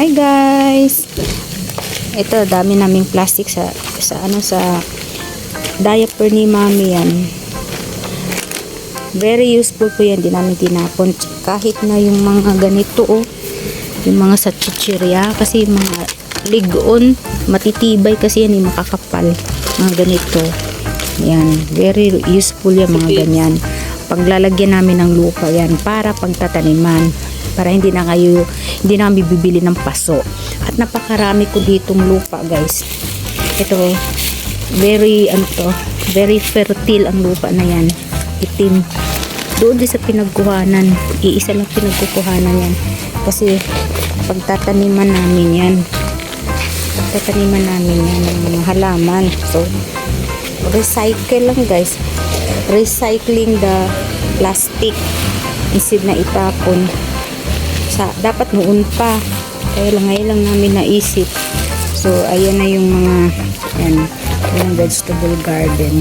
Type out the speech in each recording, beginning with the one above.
Hi guys. Ito dami naming plastic sa sa ano sa diaper ni mami yan. Very useful po yan. Di namin tinapon. Kahit na yung mga ganito oh. Yung mga sa chichirya. Kasi mga ligon. Matitibay kasi yan. Yung makakapal. Mga ganito. Yan. Very useful yan mga ganyan. Paglalagyan namin ng lupa yan para pagtataniman. Para hindi na kayo, hindi na kami bibili ng paso. At napakarami ko ditong lupa guys. Ito, very, ano to, very fertile ang lupa na yan. Itim. Doon din sa pinagkuhanan. Iisa lang pinagkukuhanan yan. Kasi pagtataniman namin yan. Pagtataniman namin yan ng mga halaman. So, recycle lang guys. Recycling the plastic instead na itapon. Sa, dapat noon pa. Kaya lang ngayon lang namin naisip. So, ayan na yung mga yan, yung vegetable garden.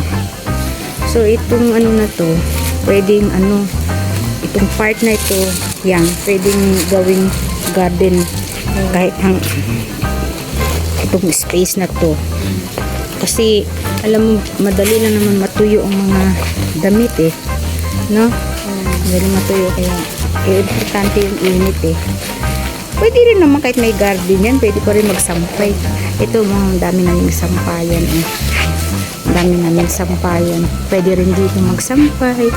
So, itong ano na to, pwedeng ano, itong part na ito, yan, pwedeng gawing garden kahit hang itong space na to. Kasi, alam mo, madali lang naman matuyo ang mga damit eh. No? Madali matuyo kaya eh, importante yung init eh. Pwede rin naman kahit may garden yan, pwede ko rin magsampay. Ito, mga dami naming sampayan eh. Dami namin sampayan. Pwede rin dito magsampay.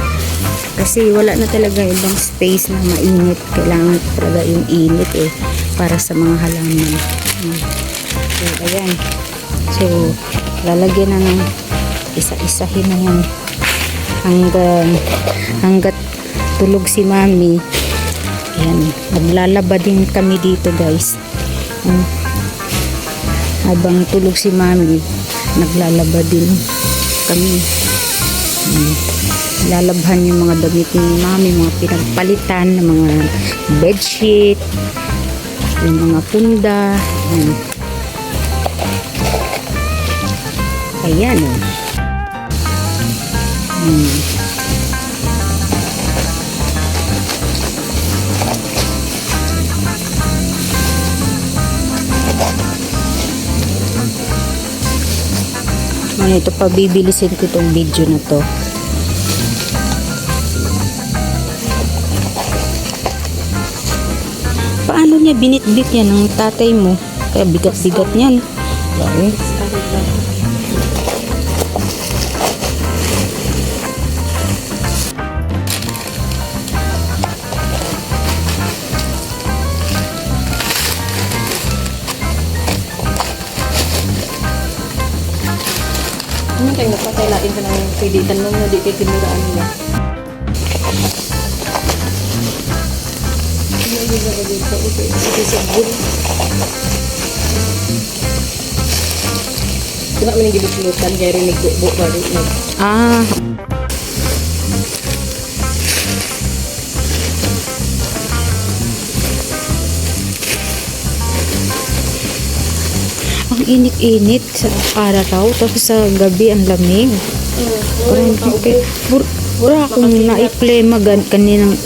Kasi wala na talaga ibang space na mainit. Kailangan talaga yung init eh. Para sa mga halaman. Hmm. So, ayan. So, lalagyan na ng isa-isahin na yan. Hanggang, hanggat tulog si mami. Ayan. Maglalaba din kami dito guys. Hmm. Habang tulog si mami, naglalaba din kami. Hmm. Lalabhan yung mga damit ni mami, mga pinagpalitan ng mga bedsheet, yung mga punda. Ayan. Ayan oh. Hmm. Ano ito, pabibilisin ko itong video na to. Paano niya binitbit yan ng tatay mo? Kaya bigat-bigat niyan. Dahil. Ano kayo napataylain ka ng piditan mo na di kay tinuraan nila? Ano yung nagagawin sa ito? Ito sa bull. Di ba may gilipulutan kaya rin nagbubo ba rin Ah, init-init sa araw tapos sa gabi ang lamig. Parang okay. Bur bura akong naiplema gan kaninang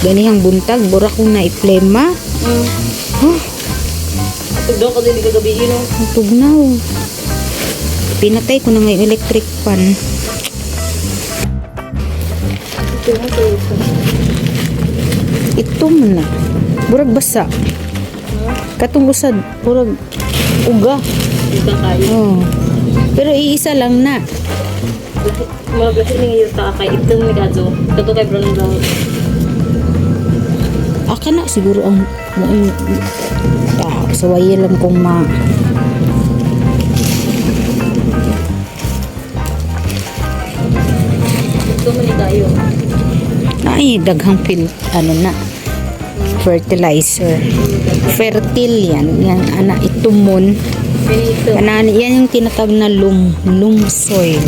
ganihang buntag, bura akong naiplema. Atog daw ka din kagabi yun oh. ang tugnaw. Pinatay ko na nga yung electric fan. Ito mo sa ito. Ito man na. Burag basa. Katong usad, burag uga. Ba kayo? Oh. Pero iisa lang na. Mga gasi ni ngayon ta kay itong ni Kadzo. Kato kay brown brown. Aka na siguro ang ang ah, saway lang kung ma Ito man ni kayo. ay daghang fil ano na fertilizer fertile yan yan ana itumon. Kanani, yan yung tinatawag na loam, loam soil.